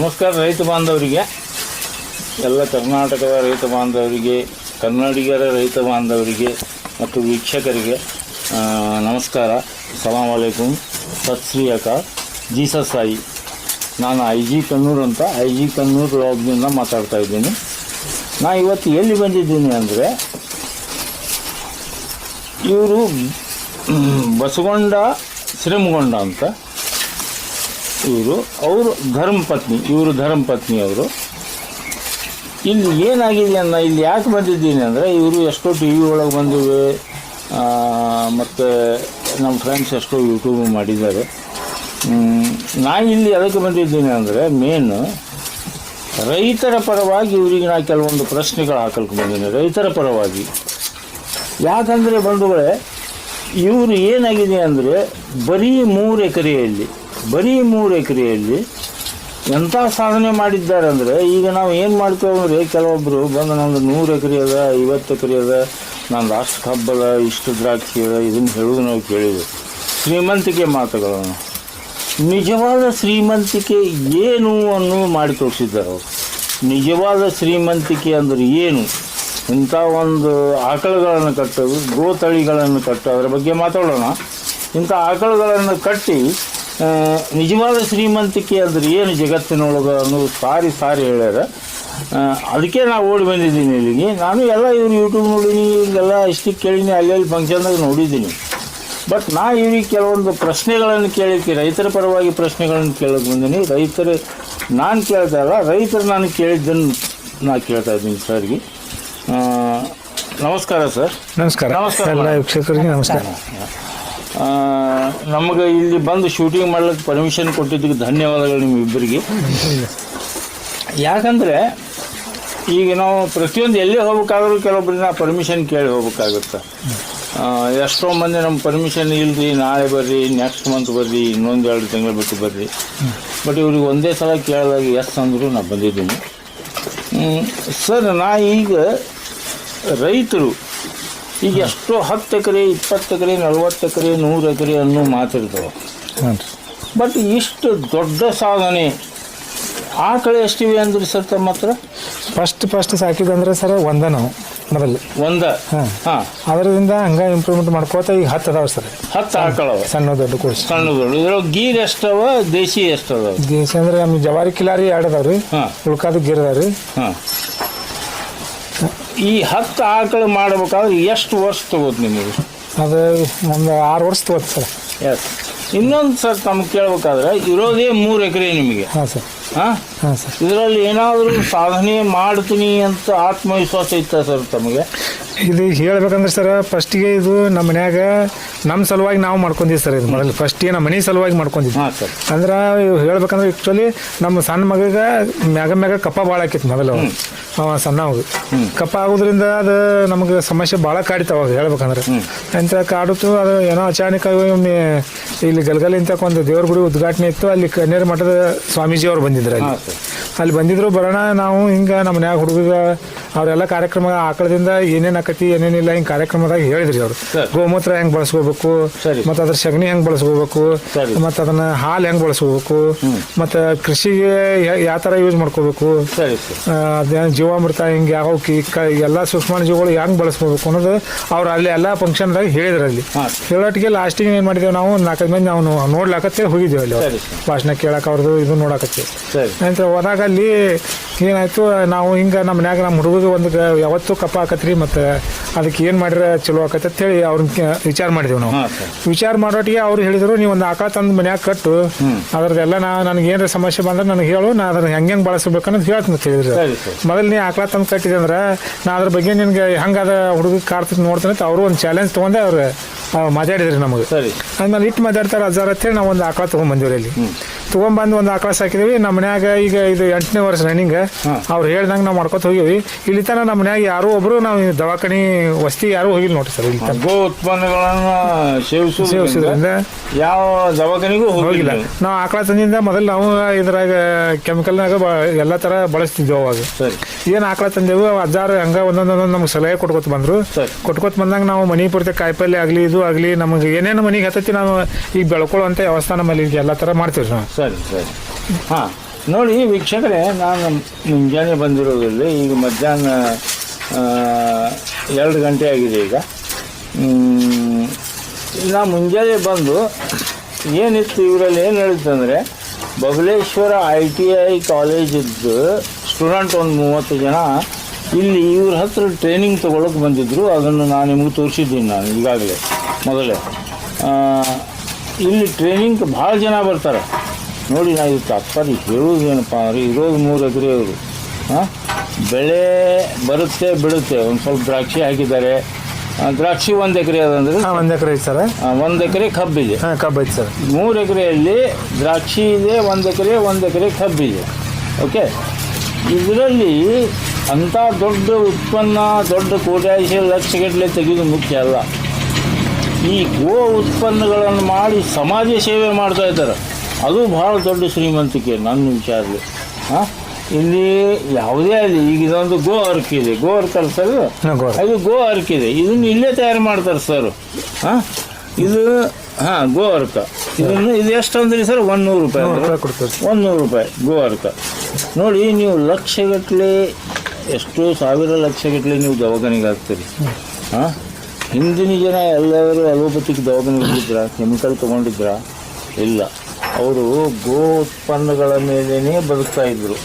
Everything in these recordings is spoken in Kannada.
ನಮಸ್ಕಾರ ರೈತ ಬಾಂಧವರಿಗೆ. ಎಲ್ಲ ಕರ್ನಾಟಕದ ರೈತ ಬಾಂಧವರಿಗೆ, ಕನ್ನಡಿಗರ ರೈತ ಬಾಂಧವರಿಗೆ ಮತ್ತು ವೀಕ್ಷಕರಿಗೆ ನಮಸ್ಕಾರ. ಸಲಾಮ್ ಅಲೈಕುಮ್. ಸತ್ ಶ್ರೀ ಅಕಾಲ್ ಜೀಸಸ್ ಸಾಯಿ. ನಾನು ಐ ಜಿ ಕಣ್ಣೂರು ಅಂತ ಐ ಜಿ ಕಣ್ಣೂರು ಬ್ಲಾಗ್ನಿಂದ ಮಾತಾಡ್ತಾ ಇದ್ದೀನಿ. ನಾ ಇವತ್ತು ಎಲ್ಲಿ ಬಂದಿದ್ದೀನಿ ಅಂದರೆ, ಇವರು ಬಸಗೊಂಡ ಶ್ರೀಮಗೊಂಡ ಅಂತ. ಇವರು, ಅವರು ಧರ್ಮಪತ್ನಿ ಇವರು ಧರ್ಮಪತ್ನಿ ಅವರು. ಇಲ್ಲಿ ಏನಾಗಿದೆ ಅನ್ನ, ಇಲ್ಲಿ ಯಾಕೆ ಬಂದಿದ್ದೀನಿ ಅಂದರೆ, ಇವರು ಎಷ್ಟೋ ಟಿ ವಿ ಒಳಗೆ ಬಂದಿವೆ ಮತ್ತು ನಮ್ಮ ಫ್ರೆಂಡ್ಸ್ ಎಷ್ಟೋ ಯೂಟ್ಯೂಬ್ ಮಾಡಿದ್ದಾರೆ. ನಾನು ಇಲ್ಲಿ ಅದಕ್ಕೆ ಬಂದಿದ್ದೀನಿ ಅಂದರೆ ಮೇನ್ ರೈತರ ಪರವಾಗಿ ಇವರಿಗೆ ನಾ ಕೆಲವೊಂದು ಪ್ರಶ್ನೆಗಳು ಹಾಕಲ್ಕೆ ಬಂದಿದ್ದೀನಿ, ರೈತರ ಪರವಾಗಿ. ಯಾಕಂದರೆ ಬಂಧುಗಳೇ, ಇವರು ಏನಾಗಿದೆ ಅಂದರೆ, ಬರೀ ಮೂರು ಎಕರೆಯಲ್ಲಿ ಬರೀ ಮೂರು ಎಕರೆಯಲ್ಲಿ ಎಂಥ ಸಾಧನೆ ಮಾಡಿದ್ದಾರೆ ಅಂದರೆ, ಈಗ ನಾವು ಏನು ಮಾಡ್ತೇವೆ ಅಂದರೆ ಕೆಲವೊಬ್ಬರು ಬಂದು ನಂದು ನೂರು ಎಕರೆ ಅದ, ಐವತ್ತು ಎಕರೆ ಅದ, ನಂದು ಅಷ್ಟು ಕಬ್ಬದ ಇಷ್ಟು ದ್ರಾಕ್ಷಿ ಅದ ಇದನ್ನು ಹೇಳೋದು ನಾವು ಕೇಳಿದ್ವಿ. ಶ್ರೀಮಂತಿಕೆ ಮಾತುಗಳನ್ನು. ನಿಜವಾದ ಶ್ರೀಮಂತಿಕೆ ಏನು ಅನ್ನು ಮಾಡಿ ತೋರಿಸಿದ್ದಾರೆ ಅವರು. ನಿಜವಾದ ಶ್ರೀಮಂತಿಕೆ ಅಂದರೆ ಏನು? ಇಂಥ ಒಂದು ಆಕಳುಗಳನ್ನು ಕಟ್ಟೋದು, ಗೋತಳಿಗಳನ್ನು ಕಟ್ಟೋ, ಅದರ ಬಗ್ಗೆ ಮಾತಾಡೋಣ. ಇಂಥ ಆಕಳುಗಳನ್ನು ಕಟ್ಟಿ ನಿಜವಾದ ಶ್ರೀಮಂತಿಕೆ ಅಂದ್ರೆ ಏನು ಜಗತ್ತಿನೊಳಗೆ ಅನ್ನೋದು ಸಾರಿ ಸಾರಿ ಹೇಳ್ಯಾರ. ಅದಕ್ಕೆ ನಾವು ಓಡಿ ಬಂದಿದ್ದೀನಿ ಇಲ್ಲಿಗೆ. ನಾನು ಎಲ್ಲ ಇವ್ರು ಯೂಟ್ಯೂಬ್ ನೋಡೀನಿ ಇಲ್ಲೆಲ್ಲ ಇಷ್ಟಕ್ಕೆ ಕೇಳೀನಿ ಅಲ್ಲೆಲ್ಲಿ ಫಂಕ್ಷನ್ದಾಗ ನೋಡಿದ್ದೀನಿ ಬಟ್ ನಾ ಇವ್ರಿಗೆ ಕೆಲವೊಂದು ಪ್ರಶ್ನೆಗಳನ್ನು ಕೇಳಲಿಕ್ಕೆ ರೈತರ ಪರವಾಗಿ ಪ್ರಶ್ನೆಗಳನ್ನು ಕೇಳಕ್ಕೆ ಬಂದೀನಿ. ರೈತರು ನಾನು ಕೇಳ್ತಾ ಇಲ್ಲ ರೈತರು ನಾನು ಕೇಳಿದ್ದನ್ನು ನಾ ಕೇಳ್ತಾ ಇದ್ದೀನಿ ಸರ್ಗೆ ನಮಸ್ಕಾರ ಸರ್ ನಮಸ್ಕಾರ. ನಮಸ್ಕಾರ. ವೀಕ್ಷಕರಿಗೆ ನಮಸ್ಕಾರ. ನಮಗೆ ಇಲ್ಲಿ ಬಂದು ಶೂಟಿಂಗ್ ಮಾಡ್ಲಿಕ್ಕೆ ಪರ್ಮಿಷನ್ ಕೊಟ್ಟಿದ್ದಕ್ಕೆ ಧನ್ಯವಾದಗಳು ನಿಮ್ಮಿಬ್ಬರಿಗೆ. ಯಾಕಂದರೆ ಈಗ ನಾವು ಪ್ರತಿಯೊಂದು ಎಲ್ಲಿ ಹೋಗ್ಬೇಕಾದ್ರೂ ಕೆಲವೊಬ್ಬರನ್ನ ಪರ್ಮಿಷನ್ ಕೇಳಿ ಹೋಗ್ಬೇಕಾಗುತ್ತೆ. ಎಷ್ಟೋ ಮಂದಿ ನಮ್ಮ ಪರ್ಮಿಷನ್ ಇಲ್ಲರಿ ನಾಳೆ ಬರ್ರಿ ನೆಕ್ಸ್ಟ್ ಮಂತ್ ಬರ್ರಿ, ಇನ್ನೊಂದು ಎರಡು ತಿಂಗಳು ಬಿಟ್ಟು ಬರ್ರಿ. ಬಟ್ ಇವ್ರಿಗೆ ಒಂದೇ ಸಲ ಕೇಳಿದಾಗ ಎಸ್ ಅಂದರು ನಾ ಬಂದಿದ್ದೀನಿ. ಸರ್, ನಾ ಈಗ ರೈತರು ಈಗ ಎಷ್ಟೋ ಹತ್ತು ಎಕರೆ ಇಪ್ಪತ್ತು ಎಕರೆ ನಲ್ವತ್ತು ಎಕರೆ ನೂರು ಎಕರೆ ಅನ್ನೋ ಮಾತಿರ್ತವೆ ಬಟ್ ಇಷ್ಟು ದೊಡ್ಡ ಸಾಧನೆ ಆಕಳು ಎಷ್ಟಿವೆ ಅಂದ್ರೆ ಸರ್ ತಮ್ಮ ಹತ್ರ? ಫಸ್ಟ್ ಫಸ್ಟ್ ಸಾಕಿದಂದ್ರೆ ಸರ್ ಒಂದ ನಾವು ಮೊದಲು ಒಂದ? ಹಾಂ. ಅದರಿಂದ ಹಂಗೆ ಇಂಪ್ರೂವ್ಮೆಂಟ್ ಮಾಡ್ಕೋತ ಈಗ ಹತ್ತು ಅದಾವ ಸರ್. ಹತ್ತು ಆಕಳವ ಸಣ್ಣ ದೊಡ್ಡ ಕುಡ್ ಸಣ್ಣ ಇದ್ರೊಳಗೆ ಗೀರ್ ಎಷ್ಟವ ದೇಶಿ ಎಷ್ಟವ? ದೇಶಿ ಅಂದ್ರೆ ನಮ್ಮ ಜವಾರಿ ಕಿಲಾರಿ ಎರಡು ಅದಾವ ರೀ ಹಾಂ. ಉಳ್ಕಾದ ಗಿರ್ ಅದಾವ ರೀ ಹಾಂ. ಈ ಹತ್ತು ಆಕಳು ಮಾಡ್ಬೇಕಾದ್ರೆ ಎಷ್ಟು ವರ್ಷ ತಗೋದು ನಿಮಗೆ? ಅದು ಒಂದು ಆರು ವರ್ಷ ತಗೋತ ಸರ್ ಎಸ್ ಇನ್ನೊಂದು ಸರ್ ತಮ್ಗೆ ಕೇಳ್ಬೇಕಾದ್ರೆ ಇರೋದೇ ಮೂರು ಎಕರೆ ನಿಮಗೆ. ಹಾಂ ಸರ್. ಹಾಂ? ಹಾಂ ಸರ್. ಇದರಲ್ಲಿ ಏನಾದರೂ ಸಾಧನೆ ಮಾಡ್ತೀನಿ ಅಂತ ಆತ್ಮವಿಶ್ವಾಸ ಇತ್ತ ಸರ್ ತಮಗೆ? ಇದು ಹೇಳ್ಬೇಕಂದ್ರೆ ಸರ್ ಫಸ್ಟಿಗೆ ಇದು ನಮ್ಮ ಮನ್ಯಾಗ ನಮ್ಮ ಸಲುವಾಗಿ ನಾವು ಮಾಡ್ಕೊಂಡಿದ್ವಿ ಸರ್ ಇದು ಮೊದಲು ಫಸ್ಟಿಗೆ ನಮ್ಮ ಮನೆ ಸಲುವಾಗಿ ಮಾಡ್ಕೊಂಡಿದ್ವಿ ಹಾಂ ಸರ್. ಅಂದ್ರೆ ಇವ್ ಹೇಳ್ಬೇಕಂದ್ರೆ ಆ್ಯಕ್ಚುಲಿ ನಮ್ಮ ಸಣ್ಣ ಮಗಗೆ ಮ್ಯಾಗ ಮ್ಯಾಗ ಕಪ್ಪ ಭಾಳ ಆಕಿತ್ತು ಮೊದಲು. ಅವ. ಸಣ್ಣ ಸಣ್ಣವಾಗ ಕಪ್ಪ ಆಗೋದ್ರಿಂದ ಅದು ನಮಗೆ ಸಮಸ್ಯೆ ಭಾಳ ಕಾಡಿತ್ತು ಅವಾಗ ಹೇಳ್ಬೇಕಂದ್ರೆ. ಅಂತ ಕಾಡುತ್ತು ಅದು ಏನೋ ಅಚಾನಕ ಒಮ್ಮೆ ಇಲ್ಲಿ ಗಲ್ಗಲ್ ಇಂತ ಒಂದು ದೇವ್ರ ಗುಡಿ ಉದ್ಘಾಟನೆ ಇತ್ತು ಅಲ್ಲಿ ಕನ್ನೇರ ಮಠದ ಸ್ವಾಮೀಜಿ ಅವ್ರು ಬಂದಿದ್ರು ಅಲ್ಲಿ. ಅಲ್ಲಿ ಬಂದಿದ್ರು ಬರೋಣ ನಾವು ಹಿಂಗೆ ನಮ್ಮ ಮನ್ಯಾಗ ಹುಡುಗ ಅವರೆಲ್ಲ ಕಾರ್ಯಕ್ರಮ ಆಕಳದಿಂದ ಏನೇನು ಆಕತಿ ಏನೇನಿಲ್ಲ ಹಿಂಗೆ ಕಾರ್ಯಕ್ರಮದಾಗ ಹೇಳಿದ್ರಿ ಅವರು. ಗೋಮೂತ್ರ ಹೆಂಗ್ ಬಳಸ್ಕೋಬೇಕು. ಮತ್ತು ಅದ್ರ ಸಗಣಿ ಹೆಂಗ್ ಬಳಸ್ಕೋಬೇಕು. ಮತ್ತು ಅದನ್ನ ಹಾಲು ಹೆಂಗ್ ಬಳಸ್ಕೋಬೇಕು ಮತ್ತು ಕೃಷಿಗೆ ಯಾವ ಥರ ಯೂಸ್ ಮಾಡ್ಕೋಬೇಕು. ಜೀವಾಮೃತ ಹಿಂಗೆ ಯಾವ ಎಲ್ಲಾ ಸೂಕ್ಷ್ಮ ಸೂಕ್ಷ್ಮಾಣು ಜೀವಗಳು ಹೆಂಗ್ ಬಳಸ್ಕೋಬೇಕು ಅನ್ನೋದು ಅವ್ರು ಅಲ್ಲಿ ಎಲ್ಲ ಫಂಕ್ಷನ್ದಾಗ ಹೇಳಿದ್ರು ಅಲ್ಲಿ. ಹೇಳೋಟಿಗೆ ಲಾಸ್ಟಿಗೆ ಏನು ಮಾಡಿದೇವ್ ನಾವು? ನಾಲ್ಕೈದು ಮಂದಿ ನಾವು ನೋಡ್ಲಾಕತ್ತೆ ಹೋಗಿದ್ದೇವೆ ಅಲ್ಲಿ. ಭಾಷಣ ಕೇಳಕ್ಕೆ ಅವ್ರದ್ದು ಇದು ನೋಡಾಕತ್ತೆ ಅಂತ ಹೋದಾಗ ಅಲ್ಲಿ ಏನಾಯ್ತು ನಾವು ಹಿಂಗೆ ನಮ್ಮ ಮನ್ಯಾಗ ನಮ್ಮ ಹುಡುಗ ಒಂದು ಯಾವತ್ತೂ ಕಪ್ಪ ಆಕತ್ರಿ ಮತ್ತು ಅದಕ್ಕೆ ಏನು ಮಾಡಿದ್ರೆ ಚಲೋ ಆಕತ್ತೆ ಅಂತೇಳಿ ಅವ್ರನ್ನ ಅವ್ರ ವಿಚಾರ ಮಾಡಿದೆವು ನಾವು. ವಿಚಾರ ಮಾಡೋಟಿಗೆ ಅವ್ರು ಹೇಳಿದ್ರು ನೀವು ಒಂದು ಆಕಳ ತಂದು ಮನ್ಯಾಗ ಕಟ್ಟು ಅದ್ರದ್ದೆಲ್ಲ ನಾ ನನಗೆ ಏನಾರ ಸಮಸ್ಯೆ ಬಂದ್ರೆ ನನಗೆ ಹೇಳು ನಾ ಅದನ್ನ ಹೆಂಗೆ ಹೆಂಗೆ ಬಳಸ್ಬೇಕು ಅನ್ನೋದು ಹೇಳ್ತೀನಿ ಅಂತ ಹೇಳಿದ್ರು. ಮೊದಲು ನೀ ಆಕಳ ತಂದು ಕಟ್ಟಿದೆ ಅಂದ್ರೆ ನಾ ಅದ್ರ ಬಗ್ಗೆ ನಿನ್ಗೆ ಹೆಂಗದ ಹುಡುಗ ಕಾಡ್ತದೆ ನೋಡ್ತಾನೆ ಅಂತ ಅವರು ಒಂದು ಚಾಲೆಂಜ್ ತೊಗೊಂಡೆ ಅವ್ರು ಮಾತಾಡಿದ್ರಿ ನಮಗೆ. ಆಮೇಲೆ ಇಟ್ಟು ಮಾತಾಡ್ತಾರೆ ಅಜ್ಜಾರ ಅಂತೇಳಿ ನಾವು ಒಂದು ಆಕಳ ತೊಗೊಂಬಂದಿವ್ರಿ ಇಲ್ಲಿ ತೊಗೊಂಬಂದು ಒಂದು ಆಕಳ ಸಾಕಿದೀವಿ ನಮ್ಮ ಮನ್ಯಾಗ ಈಗ ಇದು ಎಂಟನೇ ವರ್ಷ ರನ್ನಿಂಗ್ ಅವ್ರು ಹೇಳ್ದಂಗೆ ನಾವು ಮಾಡ್ಕೊತ ಹೋಗಿವಿ ಇಲ್ಲಿ ತನಕ ನಮ್ಮ ಮನ್ಯಾಗ ಯಾರೂ ಒಬ್ರು ನಾವು ದವಾಖಾನಿ ವಸ್ತಿ ಯಾರು ಹೋಗಿಲ್ಲ ನೋಡ್ರಿ ಸರ್ ಇಲ್ಲಿ ಗೋ ಉತ್ಪನ್ನಗಳನ್ನು ಸೇವಿಸೋದ್ರಿಂದ ಯಾವ ದವಾಖಾನಿಗೂ ಹೋಗಿಲ್ಲ. ನಾವು ಆಕಳ ತಂದಿಂದ ಮೊದಲು ನಾವು ಇದ್ರಾಗ ಕೆಮಿಕಲ್ನಾಗ ಎಲ್ಲ ಥರ ಬಳಸ್ತಿದ್ವಿ ಅವಾಗ. ಸರಿ. ಏನು ಆಕಳ ತಂದೆವು ಅಜ್ಜಾರು ಹಂಗ ಒಂದೊಂದೊಂದೊಂದು ನಮ್ಗೆ ಸಲಹೆ ಕೊಟ್ಕೊತ ಬಂದ್ರು. ಸರಿ. ಕೊಟ್ಕೊತ ಬಂದಾಗ ನಾವು ಮನೆ ಪೂರ್ತಿ ಕಾಯಿಪಲ್ಲೆ ಆಗಲಿ ಇದು ಆಗಲಿ ನಮಗೆ ಏನೇನು ಮನೆಗೆ ಹತ್ತತಿ ನಾವು ಈಗ ಬೆಳ್ಕೊಳ್ಳುವಂಥ ವ್ಯವಸ್ಥೆ ನಮ್ಮಲ್ಲಿ ಈಗ ಎಲ್ಲ ಥರ ಮಾಡ್ತೀವಿ ನಾವು. ಸರಿ ಸರಿ. ಹಾಂ, ನೋಡಿ ವೀಕ್ಷಕರೇ, ನಾನು ಮುಂಜಾನೆ ಬಂದಿರೋದಿಲ್ಲ ಈಗ ಮಧ್ಯಾಹ್ನ ಎರಡು ಗಂಟೆ ಆಗಿದೆ ಈಗ. ನಾ ಮುಂಜಾನೆ ಬಂದು ಏನಿತ್ತು ಇವರಲ್ಲಿ ಏನು ಹೇಳಿತ್ತಂದರೆ ಬಬಲೇಶ್ವರ ಐ ಟಿ ಐ ಕಾಲೇಜಿದ್ದು ಸ್ಟೂಡೆಂಟ್ ಒಂದು ಮೂವತ್ತು ಜನ ಇಲ್ಲಿ ಇವ್ರ ಹತ್ರ ಟ್ರೈನಿಂಗ್ ತೊಗೊಳಕ್ಕೆ ಬಂದಿದ್ದರು ಅದನ್ನು ನಾನು ನಿಮಗೆ ತೋರಿಸಿದ್ದೀನಿ ನಾನು ಈಗಾಗಲೇ, ಮೊದಲೇ. ಇಲ್ಲಿ ಟ್ರೈನಿಂಗ್ ಭಾಳ ಜನ ಬರ್ತಾರೆ. ನೋಡಿ ನಾ ಇದು ತಾತ್ಪರ್ಯ ಹೇಳೋದು ಏನಪ್ಪ ಅಂದರೆ ಇರೋದು ಮೂರು ಎಕರೆ ಅವರು ಹಾಂ ಬೆಳೆ ಬರುತ್ತೆ ಬಿಡುತ್ತೆ. ಒಂದು ಸ್ವಲ್ಪ ದ್ರಾಕ್ಷಿ ಹಾಕಿದ್ದಾರೆ. ದ್ರಾಕ್ಷಿ ಒಂದು ಎಕರೆ ಅದಂದ್ರೆ ಒಂದು ಎಕರೆ ಐತೆ ಸರ್. ಒಂದು ಎಕರೆ ಕಬ್ಬಿದೆ. ಹಾಂ ಕಬ್ಬು ಐತೆ ಸರ್. ಮೂರು ಎಕರೆಯಲ್ಲಿ ದ್ರಾಕ್ಷಿ ಇದೆ ಒಂದು ಎಕರೆ ಒಂದು ಎಕರೆ ಕಬ್ಬಿದೆ. ಓಕೆ? ಇದರಲ್ಲಿ ಅಂಥ ದೊಡ್ಡ ಉತ್ಪನ್ನ ದೊಡ್ಡ ಕೋಟ್ಯಾಶಿ ಲಕ್ಷಗಟ್ಟಲೆ ತೆಗೆದು ಮುಖ್ಯ ಅಲ್ಲ. ಈ ಗೋ ಉತ್ಪನ್ನಗಳನ್ನು ಮಾಡಿ ಸಮಾಜ ಸೇವೆ ಮಾಡ್ತಾ ಇದ್ದಾರೆ. ಅದು ಭಾಳ ದೊಡ್ಡ ಶ್ರೀಮಂತಿಕೆ ನನ್ನ ವಿಚಾರದಲ್ಲಿ. ಹಾಂ? ಇಲ್ಲಿ ಯಾವುದೇ ಆಗಲಿ ಈಗ ಇದೊಂದು ಗೋ ಅರ್ಕ್ ಇದೆ. ಗೋ ಅರ್ಕ್ ಅಲ್ಲ ಸರ್ ಅದು ಗೋ ಅರ್ಕ್ ಇದೆ. ಇದನ್ನು ಇಲ್ಲೇ ತಯಾರು ಮಾಡ್ತಾರೆ ಸರ್. ಹಾಂ? ಇದು ಹಾಂ ಗೋ ಅರ್ಕ ಇದನ್ನು ಇದು ಎಷ್ಟು ಅಂದ್ರಿ ಸರ್? ಒಂದು ನೂರು ರೂಪಾಯಿ ಒಂದು ನೂರು ರೂಪಾಯಿ ಗೋ ಅರ್ಕ ನೋಡಿ ನೀವು ಲಕ್ಷಗಟ್ಟಲೆ ಎಷ್ಟು ಸಾವಿರ ಲಕ್ಷಗಟ್ಟಲೆ ನೀವು ದವಾಖಾನೆಗೆ ಹಾಕ್ತೀರಿ ಹಾಂ? ಹಿಂದಿನ ಜನ ಎಲ್ಲರೂ ಅಲೋಪತಿಕ್ ದವಾಖಾನೆಗೆ ಹೋಗಿದ್ರ? ಕೆಮಿಕಲ್ ತೊಗೊಂಡಿದ್ರ? ಇಲ್ಲ. ಅವರು ಗೋ ಉತ್ಪನ್ನಗಳ ಮೇಲೇ ಬದುಕ್ತಾ ಇದ್ರು.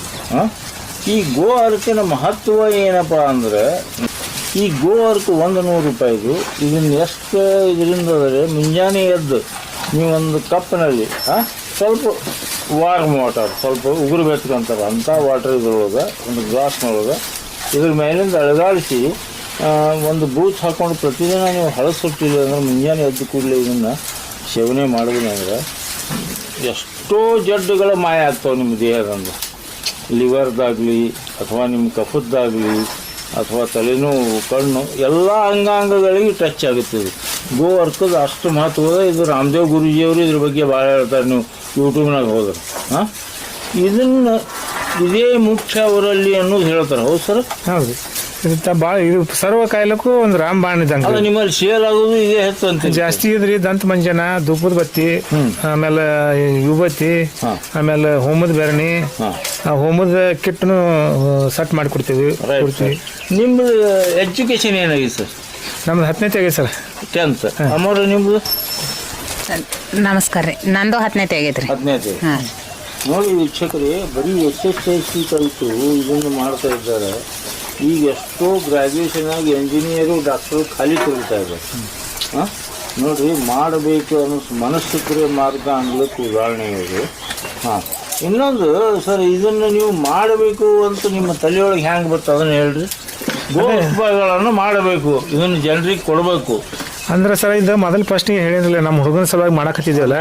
ಈ ಗೋ ಅರ್ಕಿನ ಮಹತ್ವ ಏನಪ್ಪ ಅಂದರೆ, ಈ ಗೋ ಅರ್ಕು ಒಂದು ನೂರು ರೂಪಾಯಿದು. ಇದನ್ನ ಎಷ್ಟು ಇದರಿಂದ ಅಂದರೆ, ಮುಂಜಾನೆ ಎದ್ದು ನೀವೊಂದು ಕಪ್ನಲ್ಲಿ ಸ್ವಲ್ಪ ವಾರ್ಮ್ ವಾಟರ್ ಸ್ವಲ್ಪ ಉಗುರು ಬೆತ್ಕೊಂತಾರೆ ಅಂಥ ವಾಟರ್ ಇದ್ರೊಳಗೆ, ಒಂದು ಗ್ಲಾಸ್ನೊಳಗೆ ಇದ್ರ ಮೇಲಿಂದ ಅಳಗಾಡಿಸಿ ಒಂದು ಬೂತ್ ಹಾಕೊಂಡು ಪ್ರತಿದಿನ ನೀವು ಹಳಸೊಟ್ಟಿಲ್ಲ ಅಂದ್ರೆ ಮುಂಜಾನೆ ಎದ್ದು ಕೂಡಲೇ ಇದನ್ನು ಸೇವನೆ ಮಾಡಿದ್ರೆ ಅಂದ್ರೆ ಎಷ್ಟೋ ಜಡ್ಡುಗಳು ಮಾಯ ಆಗ್ತಾವೆ ನಿಮ್ಮ ದೇಹದಂದು. ಲಿವರ್ದಾಗಲಿ, ಅಥವಾ ನಿಮ್ಮ ಕಫದ್ದಾಗಲಿ, ಅಥವಾ ತಲೆನೋವು, ಕಣ್ಣು, ಎಲ್ಲ ಅಂಗಾಂಗಗಳಿಗೆ ಟಚ್ ಆಗುತ್ತೆ ಇದು ಗೋ ಅರ್ಥದ ಅಷ್ಟು ಮಹತ್ವದ ಇದು ರಾಮದೇವ್ ಗುರೂಜಿಯವರು ಇದ್ರ ಬಗ್ಗೆ ಭಾಳ ಹೇಳ್ತಾರೆ ನೀವು ಯೂಟ್ಯೂಬ್ನಾಗ ಹೋದ್ರೆ. ಹಾಂ? ಇದನ್ನು ಇದೇ ಮುಖ್ಯ ಅವರಲ್ಲಿ ಅನ್ನೋದು ಹೇಳ್ತಾರೆ. ಹೌದು ಸರ್? ಹೌದು. ಭಾಳ ಇದು ಸರ್ವ ಕಾಯಿಲೆಕ್ಕೂ ಒಂದು ರಾಮಬಾಣ ಇದ್ದಂಗೆ. ಅದು ನಿಮ್ಮಲ್ಲಿ ಸೇಲ್ ಆಗೋದು ಇದೇ ಹೆಚ್ಚು ಅಂತ ಜಾಸ್ತಿ ಇದ್ರಿ ದಂತ ಮಂಜನ ಧೂಪದ ಬತ್ತಿ ಆಮೇಲೆ ಯುವತಿ ಆಮೇಲೆ ಹೋಮದ ಬೆರಣಿ ಆ ಹೋಮದ ಕಿಟ್ನು ಸೆಟ್ ಮಾಡಿಕೊಡ್ತೀವಿ ಕೊಡ್ತೀವಿ. ನಿಮ್ಮದು ಎಜುಕೇಷನ್ ಏನಾಗಿದೆ ಸರ್ ನಮ್ದು ಹತ್ತನೇ ತೆಗೆ ಸರ್ ಟೆಂತ್ ಅಮ್ಮವ್ರು ನಿಮ್ಮದು ನಮಸ್ಕಾರ ರೀ. ನಂದು ಹತ್ತನೇ ತೆಗೆದ್ರಿ ಹದಿನೈದು ನೋಡಿ ವೀಕ್ಷಕರೇ ಬರೀ ಎಸ್ ಎಸ್ ಎಲ್ ಸಿ ಕಲಿತು ಇದನ್ನು ಮಾಡ್ತಾ ಇದ್ದಾರೆ. ಈಗ ಎಷ್ಟೋ ಗ್ರ್ಯಾಜುಯೇಷನ್ ಆಗಿ ಎಂಜಿನಿಯರು ಡಾಕ್ಟರು ಖಾಲಿ ಕೊಡ್ತಾ ಇದ್ದಾರೆ. ಹಾಂ? ನೋಡ್ರಿ ಮಾಡಬೇಕು ಅನ್ನೋ ಮನಸ್ಸಿದ್ರೆ ಮಾರ್ಗ ಅನ್ನೋದಕ್ಕೆ ಉದಾಹರಣೆ ಇದೆ. ಹಾಂ. ಇನ್ನೊಂದು ಸರ್ ಇದನ್ನು ನೀವು ಮಾಡಬೇಕು ಅಂತ ನಿಮ್ಮ ತಲೆಯೊಳಗೆ ಹ್ಯಾಂಗೆ ಬರ್ತದೆ ಅದನ್ನು ಹೇಳ್ರಿ. ಗೋಸ್ಪಗಳನ್ನು ಮಾಡಬೇಕು. ಇದನ್ನು ಜನರಿಗೆ ಕೊಡಬೇಕು. ಅಂದ್ರೆ ಸರ್ ಇದು ಮೊದಲು ಫಸ್ಟಿಗೆ ಹೇಳಿದ್ರಲ್ಲ ನಮ್ಮ ಹುಡುಗನ ಸಲುವಾಗಿ ಮಾಡಕತ್ತಿದ್ವಲ್ಲ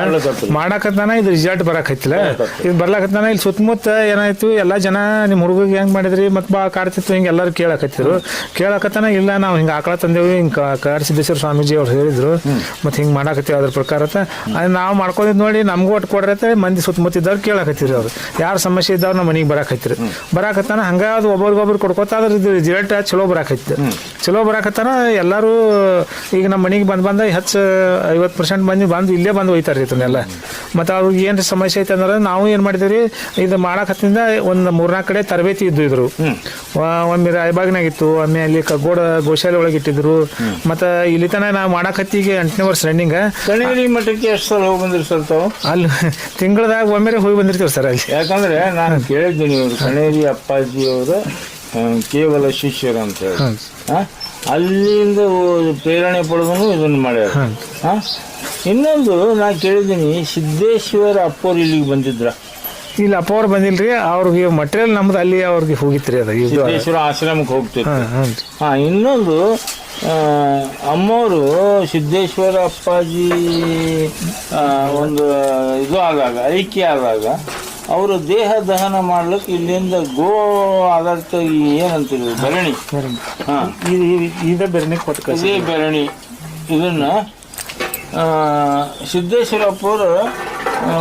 ಮಾಡಾಕತ್ತಾನ ಇದು ರಿಸಲ್ಟ್ ಬರಾಕತ್ತಿಲ್ಲ. ಇದು ಬರ್ಲಾಕತ್ತಾನ ಇಲ್ಲಿ ಸುತ್ತಮುತ್ತ ಏನಾಯ್ತು ಎಲ್ಲ ಜನ ನಿಮ್ಮ ಹುಡುಗಗೆ ಹೆಂಗ್ ಮಾಡಿದ್ರಿ ಮತ್ತೆ ಬಾ ಕಾಡ್ತಿತ್ತು ಹಿಂಗೆ ಎಲ್ಲರೂ ಕೇಳಾಕತ್ತಿದ್ರು. ಕೇಳಾಕತ್ತಾನ ಇಲ್ಲ ನಾವು ಹಿಂಗೆ ಆಕಳ ತಂದೇವು ಹಿಂಗೆ ಕಾರ್ಸಿದ್ದೇಶ್ವರ ಸ್ವಾಮೀಜಿ ಅವ್ರು ಹೇಳಿದ್ರು. ಮತ್ತೆ ಹಿಂಗೆ ಮಾಡಾಕತ್ತೀವಿ ಅದ್ರ ಪ್ರಕಾರ ಅಂತ. ಅದು ನಾವು ಮಾಡ್ಕೊಂಡಿದ್ ನೋಡಿ ನಮಗೂ ಒಟ್ಟು ಕೊಡ್ರತ್ತೆ ಮಂದಿ ಸುತ್ತಮುತ್ತ ಇದ್ದವ್ರು ಕೇಳಾಕತ್ತಿರಿ ಅವ್ರು. ಯಾರು ಸಮಸ್ಯೆ ಇದ್ದವ್ರು ನಮ್ಮ ಮನೆಗೆ ಬರಾಕತ್ತಿರಿ ಬರಾಕತ್ತಾನ ಹಂಗ ಅದು ಒಬ್ಬರಿಗೊಬ್ರು ಕೊಡ್ಕೋತ ಅದ್ರ ಇದು ರಿಸಲ್ಟ್ ಚಲೋ ಬರಾಕೈತಿ ಚಲೋ ಬರಾಕತ್ತಾನ ಎಲ್ಲರೂ ಈಗ ನಮ್ಮ ಮನೆಗೆ ಬಂದು ಬಂದ ಹೆಚ್ಚು ಐವತ್ತು ಪರ್ಸೆಂಟ್ ಮಂದಿ ಬಂದು ಇಲ್ಲೇ ಬಂದು ಒಯ್ತಾರೆ ಇದನ್ನೆಲ್ಲ ಮತ್ತು ಅವ್ರಿಗೆ ಏನು ಸಮಸ್ಯೆ ಐತೆ ಅಂದ್ರೆ ನಾವು ಏನು ಮಾಡಿದೀವಿ ಇದು ಮಾಡಕತ್ತಿಂದ ಒಂದು ಮೂರ್ನಾಲ್ಕು ಕಡೆ ತರಬೇತಿ ಇದ್ದು ಇದ್ರು. ಒಮ್ಮೆ ರಾಯಬಾಗ್ನಾಗ ಇತ್ತು ಒಮ್ಮೆ ಅಲ್ಲಿ ಕಗ್ಗೋಡ ಗೋಶಾಲೆ ಒಳಗೆ ಇಟ್ಟಿದ್ರು. ಮತ್ತು ಇಲ್ಲಿ ತನಕ ನಾವು ಮಾಡಕತ್ತಿಗೆ ಎಂಟನೇ ವರ್ಷ ರನ್ನಿಂಗ್ ಮಟ್ಟಕ್ಕೆ ಮಠಕ್ಕೆ ಎಷ್ಟು ಸಲ ಹೋಗಿ ಬಂದಿರಿ ಸರ್ ತಾವು? ಅಲ್ಲಿ ತಿಂಗಳದಾಗ ಒಮ್ಮೆ ಹೋಗಿ ಬಂದಿರ್ತೀವಿ ಸರ್ ಅಲ್ಲಿ. ಯಾಕಂದ್ರೆ ನಾನು ಕೇಳಿದ್ದೀನಿ ಇವರು ಕಣೇರಿ ಅಪ್ಪಾಜಿಯವರ ಕೇವಲ ಶಿಷ್ಯರು ಅಂತ ಹೇಳಿ. ಅಲ್ಲಿಂದ ಪ್ರೇರಣೆ ಪಡೆದು ಇದನ್ನು ಮಾಡ್ಯಾರ. ಹಾಂ. ಇನ್ನೊಂದು ನಾ ಕೇಳಿದ್ದೀನಿ ಸಿದ್ದೇಶ್ವರ ಅಪ್ಪವ್ರು ಇಲ್ಲಿಗೆ ಬಂದಿದ್ರ. ಇಲ್ಲಿ ಅಪ್ಪವ್ರು ಬಂದಿಲ್ರಿ ಅವ್ರಿಗೆ ಮಟೀರಿಯಲ್ ನಮ್ದು ಅಲ್ಲಿ ಅವ್ರಿಗೆ ಹೋಗಿತ್ರಿ ಅದು ಸಿದ್ದೇಶ್ವರ ಆಶ್ರಮಕ್ಕೆ ಹೋಗ್ತಿದ್ರು. ಹಾಂ ಇನ್ನೊಂದು ಅಮ್ಮವರು ಸಿದ್ದೇಶ್ವರ ಅಪ್ಪಾಜಿ ಒಂದು ಇದು ಆದಾಗ ಐಕ್ಯ ಆದಾಗ ಅವರು ದೇಹ ದಹನ ಮಾಡ್ಲಿಕ್ಕೆ ಇಲ್ಲಿಂದ ಗೋ ಆಧಾರಿತ ಏನಂತೀವಿ ಏನಂತೀರಿ? ಬೆರಣಿ. ಹಾ. ಇದು ಬೆರನೆ ಕೊಟ್ಟು ಇದೇ ಬೆರಣಿ. ಇದನ್ನ ಆ,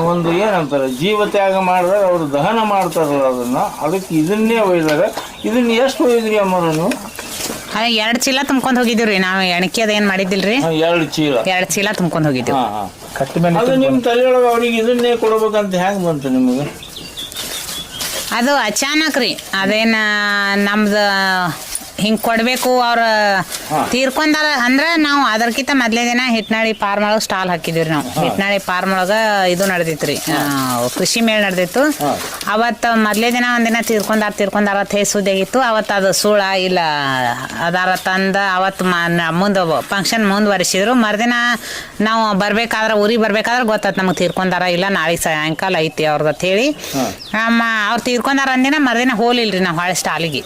ಒಂದು ಏನಂತಾರೆ? ಜೀವ ತ್ಯಾಗ ಮಾಡಿದ್ರೆ ಅವರು ದಹನ ಮಾಡ್ತಾರಲ್ಲ ಅದನ್ನ. ಅದಕ್ಕೆ ಇದನ್ನೇ ಒಯ್ದಾಗ ಇದನ್ನು ಎಷ್ಟು ಒಯ್ದ್ರಿ ಅಮ್ಮನೂ ಎರಡು ಚೀಲ ತುಂಬಕೊಂಡ್ ಹೋಗಿದ್ದೀವಿ ರೀ ನಾವು ಎಣಕಿ ಅದೇನ್ ಮಾಡಿದ್ದಿಲ್ರಿ? ಹಾ, ಎರಡು ಚೀಲ. ಎರಡು ಚೀಲ ತುಂಬ್ಕೊಂಡು ಹೋಗಿದ್ದೀವಿ. ಹಾ ಹಾ. ಕಟ್ಟಿ ಮೇಲೆ ಅದು ನಿಮ್ಮ ತಲೆಯೊಳಗೆ ಅವ್ರಿಗೆ ಇದನ್ನೇ ಕೊಡ್ಬೇಕಂತ ಹೆಂಗ್ ಬಂತು ನಿಮಗೆ? ಅದು ಅಚಾನಕ್ ರೀ ಅದೇನ ನಮ್ದು ಹಿಂಗ್ ಕೊಡ್ಬೇಕು ಅವ್ರ ತೀರ್ಕೊಂಡಾರ ಅಂದ್ರ ನಾವು ಅದಕ್ಕಿಂತ ಮೊದ್ಲೇ ದಿನ ಹಿಟ್ನಾಳಿ ಫಾರ್ಮ್ ಒಳಗ ಸ್ಟಾಲ್ ಹಾಕಿದ್ವಿ ನಾವು. ಹಿಟ್ನಾಳಿ ಫಾರ್ಮ್ ಒಳಗ ಇದು ನಡೆದಿತ್ರಿ ಕೃಷಿ ಮೇಳ ನಡೆದಿತ್ತು. ಅವತ್ತು ಮೊದ್ಲೇ ದಿನ ಒಂದಿನ ತೀರ್ಕೊಂಡಾರ ತೀರ್ಕೊಂಡಾರ ಅಂತ ಹೇಳಿ ಸುದ್ದಿ ಆಗಿತ್ತು. ಅವತ್ತ ಅದು ಸುಳ ಇಲ್ಲ ಅದಾರ ತಂದ ಅವತ್ತು ಮುಂದೆ ಫಂಕ್ಷನ್ ಮುಂದುವರಿಸಿದ್ರು. ಮರುದಿನ ನಾವು ಬರ್ಬೇಕಾದ್ರೆ ಊರಿಗೆ ಬರ್ಬೇಕಾದ್ರೆ ಗೊತ್ತಾತ್ ನಮಗೆ ತೀರ್ಕೊಂಡಾರ ಇಲ್ಲ ನಾಳೆ ಸಾಯಂಕಾಲ ಐತಿ ಅವ್ರದ್ದು ಅಂತ ಹೇಳಿ. ನಮ್ಮ ಅವ್ರು ತೀರ್ಕೊಂಡಾರ ಅಂದಿನ ಮರ್ದಿನ ಹೋಲಿಲ್ರಿ ನಾವು ಹಳೆ ಸ್ಟಾಲಿಗೆ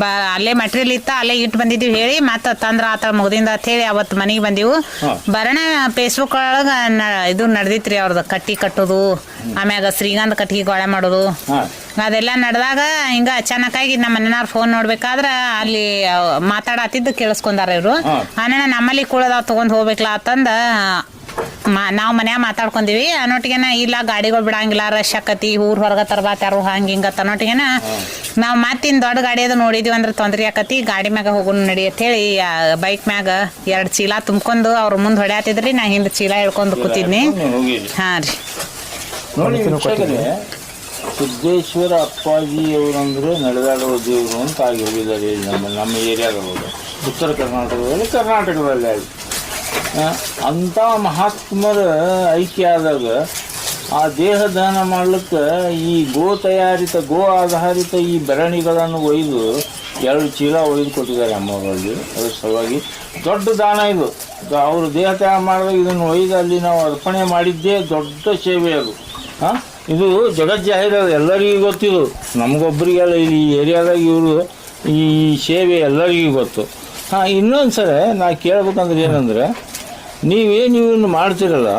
ಬ ಅಲ್ಲೇ ಮಟೀರಿಯಲ್ ಇತ್ತ ಅಲ್ಲೇ ಇಟ್ಟು ಬಂದಿದ್ದೀವಿ ಹೇಳಿ ಮತ್ತೆ ತಂದ್ರ ಆತ ಮುಗ್ದಿಂದ ಅಂತ ಹೇಳಿ ಅವತ್ತು ಮನೆಗೆ ಬಂದೀವು. ಬರೋಣ ಫೇಸ್ಬುಕ್ ಒಳಗೆ ಇದು ನಡೆದಿತ್ರಿ ಅವ್ರದ್ದು ಕಟ್ಟಿ ಕಟ್ಟೋದು ಆಮ್ಯಾಗ ಶ್ರೀಗಂಧ ಕಟ್ಟಿಗೆ ಗೊಳೆ ಮಾಡೋದು. ಅದೆಲ್ಲ ನಡೆದಾಗ ಹಿಂಗ ಅಚಾನಕ್ಕಾಗಿ ನಮ್ಮ ಮನೆಯವ್ರು ಫೋನ್ ನೋಡ್ಬೇಕಾದ್ರೆ ಅಲ್ಲಿ ಮಾತಾಡತ್ತಿದ್ದು ಕೇಳಿಸ್ಕೊಂಡಾರ ಇವರು. ಅಣ್ಣ ನಮ್ಮಲ್ಲಿ ಕೂಳದಾವ್ ತೊಗೊಂಡು ಹೋಗ್ಬೇಕಲ್ಲ ಅಂತಂದ ಮಾ- ನಾವು ಮನ್ಯಾಗ ಮಾತಾಡ್ಕೊಂಡಿವಿ. ಅನ್ನೋಟಿಗೆನ ಇಲ್ಲ ಗಾಡಿಗಳು ಬಿಡಂಗಿಲ್ಲ ರಶ್ ಆಕತಿ ಊರ್ ಹೊರಗ ತರ್ಬಾತಾರು ಹಂಗ ಹಿಂಗ ಅನ್ನೊಟ್ಟಿಗೆನ ನಾವು ಮತ್ತಿನ್ ದೊಡ್ಡ ಗಾಡಿ ಅದು ನೋಡಿದ್ವಿ ಅಂದ್ರೆ ತೊಂದ್ರೆ ಆಕತಿ. ಗಾಡಿ ಮ್ಯಾಗ ಹೋಗೋಣ ನಡಿ ಅಂತ ಹೇಳಿ ಬೈಕ್ ಮ್ಯಾಗ ಎರಡ್ ಚೀಲ ತುಂಬಕೊಂಡು ಅವ್ರ ಮುಂದ್ ಹೊಡ್ಯಾತಿದ್ರಿ ನಾ ಹಿಂದ್ ಚೀಲ ಹಿಡ್ಕೊಂಡು ಕೂತಿದ್ನಿ. ಹಾ ರೀ. ನೋಡಿ ವೀಕ್ಷಕರೇ, ಸಿದ್ದೇಶ್ವರ ಅಪ್ಪಾಜಿ ಅವರಂದ್ರೆ ನಡೆದಾಡುವ ದೇವರು ಅಂತ ಆಗಿ ಹೋಗಿದ್ದಾರೆ ನಮ್ಮ ನಮ್ಮ ಏರಿಯಾದವರು. ಉತ್ತರ ಕರ್ನಾಟಕದಲ್ಲಿ ಕರ್ನಾಟಕದಲ್ಲಿ. ಆಗಿ ಆ, ಅಂಥ ಮಹಾತ್ಮರ ಐಕ್ಯ ಆದಾಗ ಆ ದೇಹ ದಾನ ಮಾಡ್ಲಿಕ್ಕೆ ಈ ಗೋ ತಯಾರಿತ, ಗೋ ಆಧಾರಿತ ಈ ಬೆರಣಿಗಳನ್ನು ಒಯ್ದು ಎರಡು ಚೀಲ ಒಯ್ದು ಕೊಟ್ಟಿದ್ದಾರೆ ಅಮ್ಮಗಳಲ್ಲಿ ಅದ್ರ ಸಲುವಾಗಿ ದೊಡ್ಡ ದಾನ ಇದು. ಅವರು ದೇಹ ತಯಾರು ಮಾಡಿದಾಗ ಇದನ್ನು ಒಯ್ದು ಅಲ್ಲಿ ನಾವು ಅರ್ಪಣೆ ಮಾಡಿದ್ದೇ ದೊಡ್ಡ ಸೇವೆ ಅದು. ಹಾಂ? ಇದು ಜಗಜ್ಜಾಹಿರ ಎಲ್ಲರಿಗೂ ಗೊತ್ತಿದು. ನಮಗೊಬ್ಬರಿಗೆಲ್ಲ ಈ ಏರಿಯಾದಾಗ ಇವರು ಈ ಸೇವೆ ಎಲ್ಲರಿಗೂ ಗೊತ್ತು. ಹಾಂ ಇನ್ನೊಂದು ಸಲ ನಾ ಕೇಳ್ಬೇಕಂದ್ರೆ ಏನಂದ್ರೆ ನೀವೇನು ಇವನ್ನ ಮಾಡ್ತಿರಲ್ಲ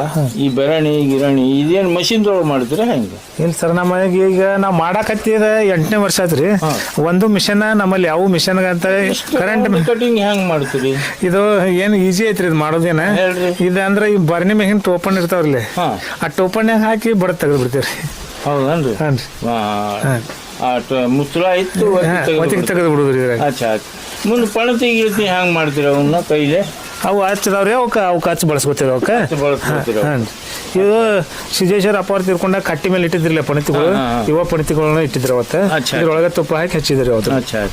ಈ ಬೆರಣಿ ಗಿರಣಿ ಇದೇನು ಮಷಿನ್ದೊಳಗೆ ಮಾಡ್ತೀರಾ ಹೆಂಗೆ? ಇಲ್ಲ ಸರ್ ನಮಗೆ ಈಗ ನಾವು ಮಾಡಾಕತ್ತಿದ ಎಂಟನೇ ವರ್ಷ ಆತ್ರಿ. ಒಂದು ಮಿಷನ್ ನಮ್ಮಲ್ಲಿ ಯಾವ ಮಿಷನ್ ಅಂತ ಕರೆಂಟ್ ಕಟಿಂಗ್ ಹೆಂಗ್ ಮಾಡ್ತೀರಿ? ಇದು ಏನು ಈಜಿ ಐತ್ರಿ ಇದು ಮಾಡೋದೇನ? ಇದಂದ್ರೆ ಇದು ಅಂದ್ರೆ ಈ ಬರ್ನಿ ಮ್ಯಾಗಿನ ಟೋಪನ್ ಇರ್ತಾವ್ರಲ್ಲಿ. ಆ ಟೋಪನ್ಯಾಗ ಹಾಕಿ ಬಡ ತೆಗೆದು ಬಿಡ್ತೀರಿ ಹೌದನ್ರಿ ಮುಚ್ಚಳ ಇತ್ತು ತೆಗ್ದು ಬಿಡುದ್ರಿ ಮುಂದೆ ಪಣತಿ ಗಿಳತಿ ಹೆಂಗ್ ಮಾಡ್ತೀರ ಅವನ್ನ ಕೈಲೇ? ಅವು ಹಚ್ಚಿದವ್ರಿ ಅವಕ್ಕೆ ಅವಕ್ಕೆ ಹಚ್ಚಿ ಬಳಸ್ಕೊತೀವಿ ಅವಕ್ಕೆ? ಹಚ್ಚಿ ಬಳಸ್ಕೊತೀರಿ ಹಾಂ ಇದು ಸಿದ್ದೇಶ್ವರ ಅಪ್ಪಾರ್ ತಿರ್ಕೊಂಡಾಗ ಕಟ್ಟಿ ಮೇಲೆ ಇಟ್ಟಿದ್ರಲ್ಲ ಪಣಿತಿಗಳು. ಇವ ಪಣಿತಿಗಳನ್ನ ಇಟ್ಟಿದ್ರು ಅವತ್ತು. ಇದ್ರೊಳಗೆ ತುಪ್ಪ ಹಾಕಿ ಹಚ್ಚಿದ್ರಿ ಅವತ್ತು.